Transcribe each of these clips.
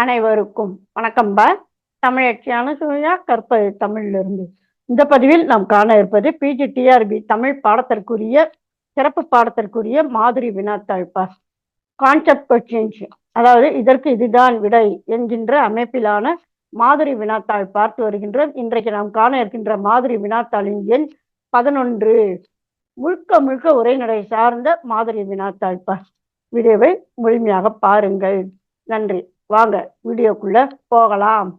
அனைவருக்கும் வணக்கம் பா. தமிழச்சியான சுமையா கற்பது தமிழிலிருந்து. இந்த பதிவில் நாம் காண இருப்பது பிஜி டிஆர்பி தமிழ் பாடத்திற்குரிய சிறப்பு பாடத்திற்குரிய மாதிரி வினாத்தாழ்ப்பா கான்செப்ட் கொஸ்டின்ஸ் அதாவது இதற்கு இதுதான் விடை என்கின்ற அமைப்பிலான மாதிரி வினாத்தாள் பார்த்து வருகின்றோம். இன்றைக்கு நாம் காண இருக்கின்ற மாதிரி வினாத்தாளின் எண் பதினொன்று. முழுக்க முழுக்க உரைநடை சார்ந்த மாதிரி வினாத்தாழ்ப்பா வீடியோவை முழுமையாக பாருங்கள். நன்றி. வாங்க வீடியோக்குள்ள போகலாம்.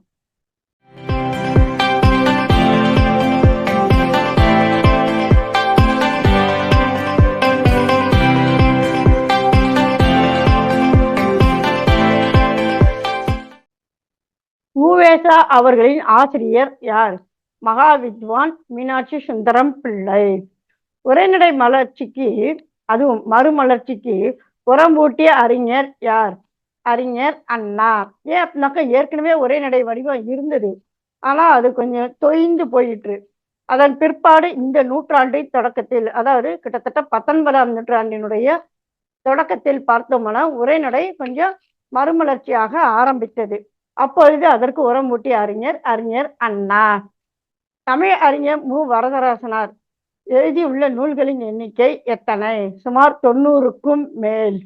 ஊவேசா அவர்களின் ஆசிரியர் யார்? மகா வித்வான் மீனாட்சி சுந்தரம் பிள்ளை. உரைநடை மலர்ச்சிக்கு அதுவும் மறுமலர்ச்சிக்கு உரம்பூட்டிய அறிஞர் யார்? அறிஞர் அண்ணா ஏன் அப்படின்னாக்கா ஏற்கனவே ஒரே நடை வடிவம் இருந்தது. ஆனா அது கொஞ்சம் தொய்ந்து போயிற்று. அதன் பிற்பாடு இந்த நூற்றாண்டை தொடக்கத்தில் அதாவது கிட்டத்தட்ட பத்தொன்பதாம் நூற்றாண்டினுடைய தொடக்கத்தில் பார்த்தோம்னா உரைநடை கொஞ்சம் மறுமலர்ச்சியாக ஆரம்பித்தது. அப்பொழுது அதற்கு உரம் ஊட்டிய அறிஞர் அறிஞர் அண்ணா தமிழ் அறிஞர் மு. வரதராசனார். எழுதியுள்ள நூல்களின் எண்ணிக்கை எத்தனை? சுமார் தொண்ணூறுக்கும் மேல்.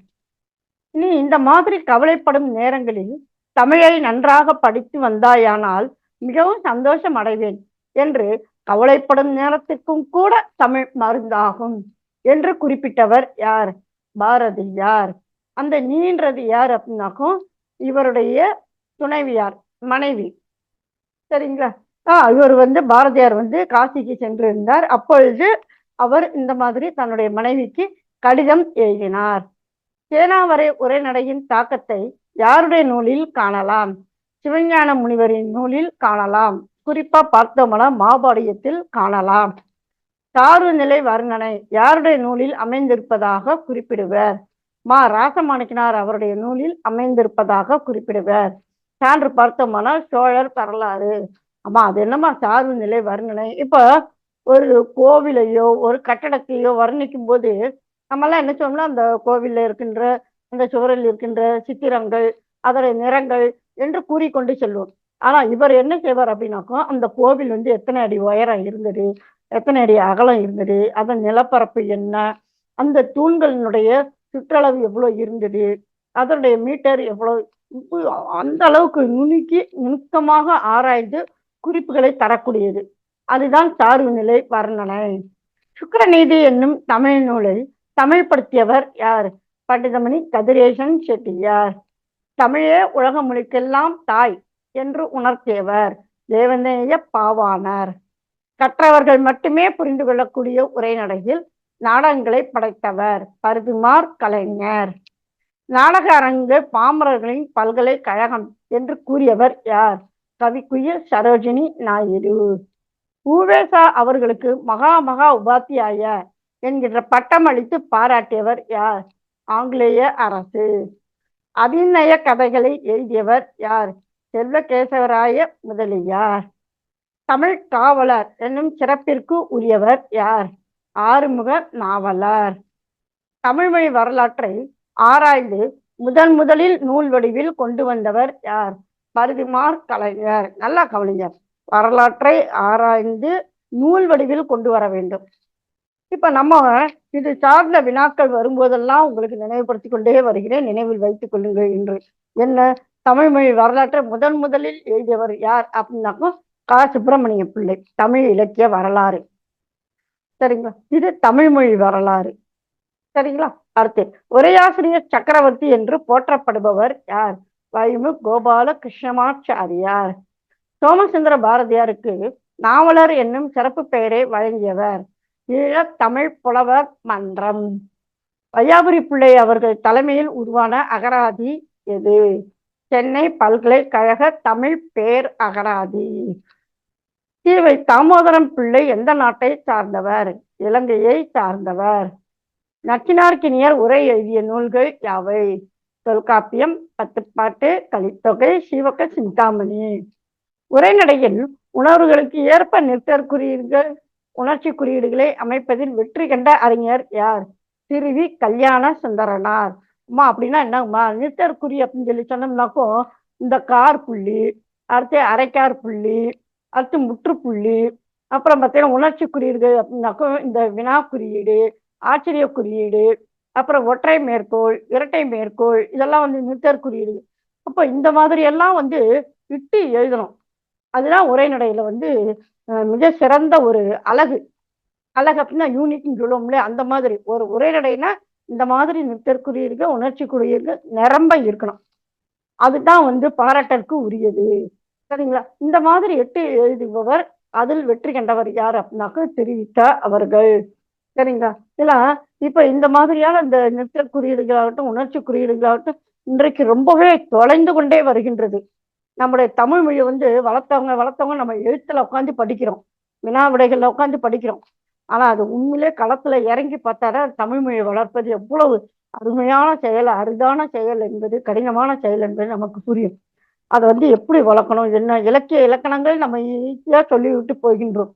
நீ இந்த மாதிரி கவலைப்படும் நேரங்களில் தமிழை நன்றாக படித்து வந்தாயானால் மிகவும் சந்தோஷம் அடைவேன் என்று கவலைப்படும் நேரத்திற்கும் கூட தமிழ் மருந்தாகும் என்று குறிப்பிட்டவர் யார்? பாரதி யார் அந்த நீன்றது யார் அப்படின்னாக்கும் இவருடைய துணைவியார் மனைவி. சரிங்களா? ஆ இவர் வந்து பாரதியார் வந்து காசிக்கு சென்றிருந்தார். அப்பொழுது அவர் இந்த மாதிரி தன்னுடைய மனைவிக்கு கடிதம் எழுதினார். சேனாவரை உரைநடையின் தாக்கத்தை யாருடைய நூலில் காணலாம்? சிவஞான முனிவரின் நூலில் காணலாம். குறிப்பா பார்த்தோம்னா மாபாடியத்தில் காணலாம். சாறு நிலை வர்ணனை யாருடைய நூலில் அமைந்திருப்பதாக குறிப்பிடுவர்? மா ராசமாணிக்கனார் அவருடைய நூலில் அமைந்திருப்பதாக குறிப்பிடுவர். சான்று பார்த்தோம்னா சோழர் வரலாறு. ஆமா அது என்னமா சார்பு நிலை வர்ணனை? இப்போ ஒரு கோவிலையோ ஒரு கட்டடத்தையோ வர்ணிக்கும் போது நம்மெல்லாம் என்ன சொன்னோம்னா அந்த கோவிலில் இருக்கின்ற அந்த சுவரில் இருக்கின்ற சித்திரங்கள் அதோடைய நிறங்கள் என்று கூறிக்கொண்டு செல்வோம். ஆனால் இவர் என்ன செய்வார் அப்படின்னாக்கோ அந்த கோவில் வந்து எத்தனை அடி உயரம் இருந்தது எத்தனை அடி அகலம் இருந்தது அதன் நிலப்பரப்பு என்ன அந்த தூண்களினுடைய சுற்றளவு எவ்வளவு இருந்தது அதனுடைய மீட்டர் எவ்வளவு அந்த அளவுக்கு நுணுக்கி நுணுக்கமாக ஆராய்ந்து குறிப்புகளை தரக்கூடியது. அதுதான் சார்பு நிலை வர்ணனை. சுக்கரநீதி என்னும் தமிழ் நூலை தமிழ்படுத்தியவர் யார்? பண்டிதமணி கதிரேசன் செட்டியார். தமிழே உலக மொழிக்கெல்லாம் தாய் என்று உணர்த்தியவர் தேவநேய பாவானார் கற்றவர்கள் மட்டுமே புரிந்து கொள்ளக்கூடிய உரைநடையில் நாடகங்களை படைத்தவர் பருதுமார் கலைஞர். நாடக அரங்கு பாமரர்களின் பல்கலைக்கழகம் என்று கூறியவர் யார்? கவிக்குயில் சரோஜினி நாயுடு. ஊவேசா அவர்களுக்கு மகா மகா உபாத்தியாய என்கின்ற பட்டம் அளித்து பாராட்டியவர் யார்? ஆங்கிலேய அரசு. அபிநய கதைகளை எழுதியவர் யார்? செல்வகேசவராய முதலியார். தமிழ் காவலர் என்னும் சிறப்பிற்கு உரியவர் யார்? ஆறுமுக நாவலர். தமிழ்மொழி வரலாற்றை ஆராய்ந்து முதன் முதலில் நூல் வடிவில் கொண்டு வந்தவர் யார்? பருதிமார் கலைஞர். நல்லா கவனிஞர் வரலாற்றை ஆராய்ந்து நூல் வடிவில் கொண்டு வர வேண்டும். இப்ப நம்ம இது சார்ந்த வினாக்கள் வரும்போதெல்லாம் உங்களுக்கு நினைவுபடுத்தி கொண்டே வருகிறேன். நினைவில் வைத்துக் கொள்ளுங்கள் என்று. என்ன? தமிழ்மொழி வரலாற்றை முதன் முதலில் எழுதியவர் யார் அப்படின்னாக்கோ கா. சுப்பிரமணிய பிள்ளை. தமிழ் இலக்கிய வரலாறு. சரிங்களா? இது தமிழ்மொழி வரலாறு. சரிங்களா? அடுத்து உரையாசிரியர் சக்கரவர்த்தி என்று போற்றப்படுபவர் யார்? வைமு கோபால கிருஷ்ணமாச்சாரியார் சோமசுந்தர பாரதியாருக்கு நாவலர் என்னும் சிறப்பு பெயரை வழங்கியவர். ஈழத்தமிழ் புலவர் மன்றம். வையாபுரி பிள்ளை அவர்கள் தலைமையில் உருவான அகராதி எது? சென்னை பல்கலைக்கழக தமிழ் பேர் அகராதி. தீவை தாமோதரம் பிள்ளை எந்த நாட்டை சார்ந்தவர்? இலங்கையை சார்ந்தவர். நச்சினார்க்கினியர் உரை எழுதிய நூல்கள் யாவை? தொல்காப்பியம் பத்துப்பாட்டு கலித்தொகை சிவக சிந்தாமணி. உரைநடையில் உணர்வுகளுக்கு ஏற்ப நிறுத்தற்குரியீர்கள் உணர்ச்சி குறியீடுகளை அமைப்பதில் வெற்றி கண்ட அறிஞர் யார்? திருவி கல்யாண சுந்தரனார் அம்மா அப்படின்னா என்னங்கம்மா? நிறுத்தற்குறி அப்படின்னு சொல்லி சொன்னோம்னாக்கும் இந்த கார் புள்ளி அடுத்து அரைக்கார் புள்ளி அடுத்து முற்றுப்புள்ளி அப்புறம் பார்த்தீங்கன்னா உணர்ச்சி குறியீடுகள் அப்படின்னாக்கும் இந்த வினா குறியீடு ஆச்சரிய குறியீடு அப்புறம் ஒற்றை மேற்கோள் இரட்டை மேற்கோள் இதெல்லாம் வந்து நிறுத்தற் குறியீடு. அப்போ இந்த மாதிரி எல்லாம் வந்து இட்டு எழுதணும். அதுதான் உரைநடையில வந்து மிக சிறந்த ஒரு அழகு. அழகு அப்படின்னா யூனிட்னு சொல்லுவோம்ல அந்த மாதிரி. ஒரு உரைநடைனா இந்த மாதிரி நிறுத்தற் குறியீடுகள் உணர்ச்சி நிரம்ப இருக்கணும். அதுதான் வந்து பாராட்டற்கு உரியது. சரிங்களா? இந்த மாதிரி எட்டு எழுதுபவர் அதில் வெற்றி கண்டவர் யார் அப்படின்னாக்க தெரிவித்தா அவர்கள். சரிங்களா? இல்ல இப்ப இந்த மாதிரியான இந்த நிறுத்த குறியீடுகளாகட்டும் உணர்ச்சி குறியீடுகளாகட்டும் இன்றைக்கு ரொம்பவே தொலைந்து கொண்டே வருகின்றது. நம்முடைய தமிழ் மொழி வந்து வளர்த்தவங்க வளர்த்தவங்க நம்ம எழுத்துல உட்காந்து படிக்கிறோம். வினா விடைகள்ல உட்காந்து படிக்கிறோம். ஆனா அது உண்மையிலே களத்துல இறங்கி பார்த்தாதான் தமிழ் மொழி வளர்ப்பது எவ்வளவு அருமையான செயல் அரிதான செயல் என்பது கடினமான செயல் என்பது நமக்கு புரியும். அதை வந்து எப்படி வளர்க்கணும்? என்ன இலக்கிய இலக்கணங்கள் நம்ம ஈஸியா சொல்லிவிட்டு போகின்றோம்.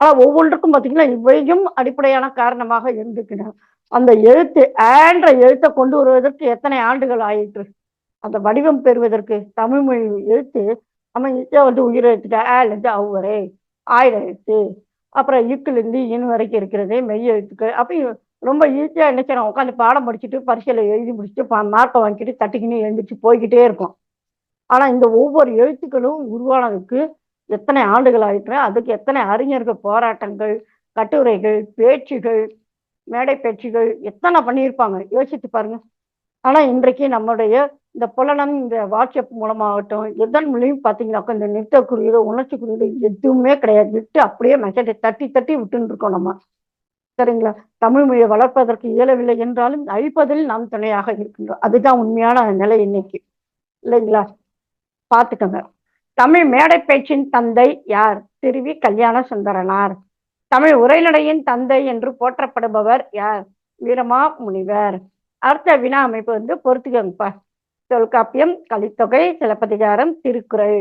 ஆனா ஒவ்வொன்றுக்கும் பார்த்தீங்கன்னா இவையும் அடிப்படையான காரணமாக இருந்துக்கின. அந்த எழுத்து ஆன்ற எழுத்தை கொண்டு வருவதற்கு எத்தனை ஆண்டுகள் ஆயிற்று? அந்த வடிவம் பெறுவதற்கு தமிழ் மொழி எழுத்து நம்ம வந்து உயிர் எழுத்துட்டு ஆலேருந்து அவ்வரே ஆயிரம் எழுத்து அப்புறம் இக்குலேருந்து இன் வரைக்கும் இருக்கிறது மெய் எழுத்துக்கள் அப்ப ரொம்ப ஈஸியாக என்ன செய்யணும் உட்காந்து பாடம் படிச்சுட்டு பரிசையில் எழுதி முடிச்சுட்டு மார்க்கை வாங்கிட்டு தட்டிக்கின்னு எழுந்திரிச்சு போய்கிட்டே இருக்கும் ஆனால் இந்த ஒவ்வொரு எழுத்துக்களும் உருவானதுக்கு எத்தனை ஆண்டுகள் ஆயிற்று அதுக்கு எத்தனை அறிஞர்கள் போராட்டங்கள் கட்டுரைகள் பேச்சுகள் மேடை பேச்சுகள் எத்தனை பண்ணியிருப்பாங்க? யோசித்து பாருங்க. ஆனால் இன்றைக்கு நம்முடைய இந்த புலனம் இந்த வாட்ஸ்அப் மூலமாகட்டும் எதன் மூலியம் பார்த்தீங்கன்னாக்கா இந்த நிறுத்த குறியீடு உணர்ச்சி குறியீடு எதுவுமே கிடையாது. விட்டு அப்படியே மெசேஜை தட்டி தட்டி விட்டுன்னு இருக்கோம் நம்ம. சரிங்களா? தமிழ் மொழியை வளர்ப்பதற்கு இயலவில்லை என்றாலும் அழிப்பதில் நாம் துணையாக இருக்கின்றோம். அதுதான் உண்மையான நிலை இன்னைக்கு. இல்லைங்களா? பார்த்துக்கோங்க. தமிழ் மேடை பேச்சின் தந்தை யார்? திருவி கல்யாண சுந்தரனார் தமிழ் உரைநடையின் தந்தை என்று போற்றப்படுபவர் யார்? வீரமா முனிவர் அடுத்த வினா அமைப்பு வந்து பொறுத்துக்கோங்கப்பா. தொல்காப்பியம் கலித்தொகை சிலப்பதிகாரம் திருக்குறள்.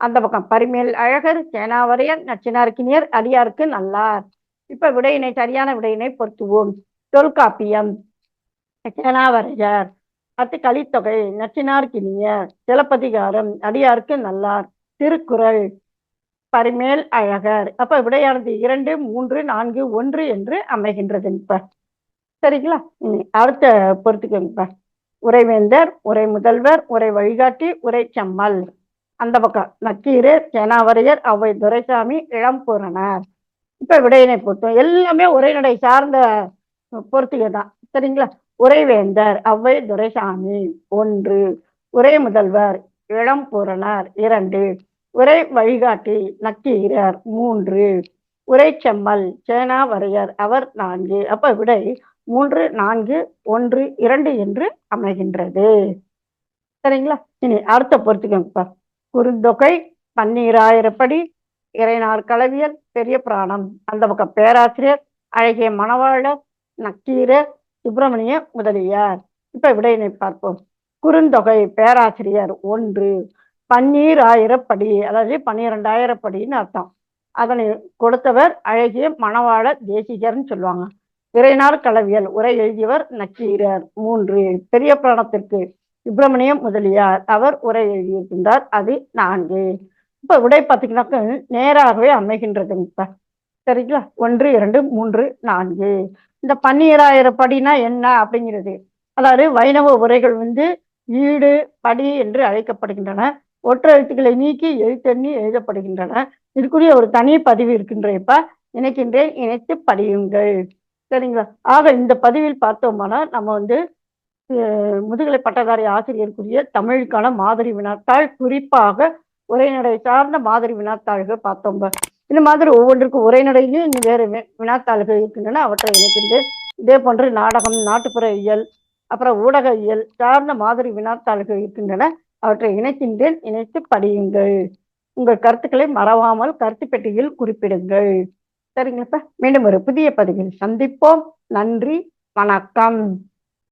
அந்த பக்கம் பரிமேல் அழகர் சேனாவரையர் நச்சினார்க்கினியர் அடியாருக்கு நல்லார். இப்ப விடையினை சரியான விடையினை பொருத்துவோம். தொல்காப்பியம் சேனாவரையர் அடுத்து கலித்தொகை நச்சினார்க்கினியர் சிலப்பதிகாரம் அடியாருக்கு நல்லார். திருக்குறள் பரிமேல் அழகர். அப்ப விடையானது இரண்டு மூன்று நான்கு ஒன்று என்று அமைகின்றது. இப்ப சரிங்களா அடுத்த பொறுத்துக்கோங்கப்பா உரைவேந்தர் உரை முதல்வர் உரை வழிகாட்டி உரை செம்மல். அந்த பக்கம் நக்கீரர் சேனாவரையர் அவை துரைசாமி இளம்பூரணர் இப்ப விடையினை போட்டோம். எல்லாமே உரைநடை சார்ந்த பொருத்திகள் தான். சரிங்களா? உரைவேந்தர் அவ்வை துரைசாமி. ஒன்று. உரை முதல்வர் இளம்பூரணர் இரண்டு. உரை வழிகாட்டி நக்கீரர். மூன்று. உரை செம்மல் சேனாவரையர். அவர் நான்கு. அப்ப விடை மூன்று நான்கு ஒன்று இரண்டு என்று அமைகின்றது. சரிங்களா? இனி அடுத்த பொறுத்துக்கோங்கப்பா. குறுந்தொகை பன்னீராயிரப்படி இறைநார் களவியல் பெரிய புராணம். அந்த பக்கம் பேராசிரியர் அழகிய மணவாளர் நக்கீரர் சுப்பிரமணிய முதலியார். இப்ப விடையினை பார்ப்போம். குறுந்தொகை பேராசிரியர் ஒன்று பன்னீராயிரப்படி அதாவது பன்னிரெண்டாயிரப்படின்னு அர்த்தம். அதனை கொடுத்தவர் அழகிய மணவாள தேசிகர்னு சொல்லுவாங்க. இறைநார் களவியல் உரை எழுதியவர் நக்கீரர். மூன்று பெரிய புராணத்திற்கு சுப்பிரமணியம் முதலியார். அவர் உரை எழுதியிருக்கின்றார். அது நான்கு. இப்ப விடை பார்த்தீங்கன்னாக்க நேராகவே அமைகின்றது. சரிங்களா? ஒன்று இரண்டு மூன்று நான்கு. இந்த பன்னிராயிரம் படினா என்ன அப்படிங்கிறது? அதாவது வைணவ உரைகள் வந்து ஈடு படி என்று அழைக்கப்படுகின்றன. ஒற்றை எழுத்துக்களை நீக்கி எழுத்தெண்ணி எழுதப்படுகின்றன. இதுக்குரிய ஒரு தனி பதிவு இருக்கின்ற இப்ப இணைக்கின்றேன். இணைத்து படியுங்கள். சரிங்களா? ஆக இந்த பதிவில் பார்த்தோம்னா நம்ம வந்து முதுகலை பட்டதாரி ஆசிரியருக்குரிய தமிழுக்கான மாதிரி வினாத்தாள் குறிப்பாக உரைநடை சார்ந்த மாதிரி வினாத்தாள்கள் பார்த்தோம் இந்த மாதிரி ஒவ்வொன்றுக்கும் உரைநடையிலும் வேறு வி- வினாத்தாள்கள் இருக்கின்றன. அவற்றை இணைக்கின்றேன் இதே போன்று நாடகம் நாட்டுப்புற இயல் அப்புறம் ஊடக இயல் சார்ந்த மாதிரி வினாத்தாள்கள் இருக்கின்றன. அவற்றை இணைக்கின்றேன். இணைத்து படியுங்கள். உங்கள் கருத்துக்களை மறவாமல் கருத்து பெட்டியில் குறிப்பிடுங்கள். சரிங்களா மீண்டும் ஒரு புதிய பதிவில் சந்திப்போம். நன்றி வணக்கம்.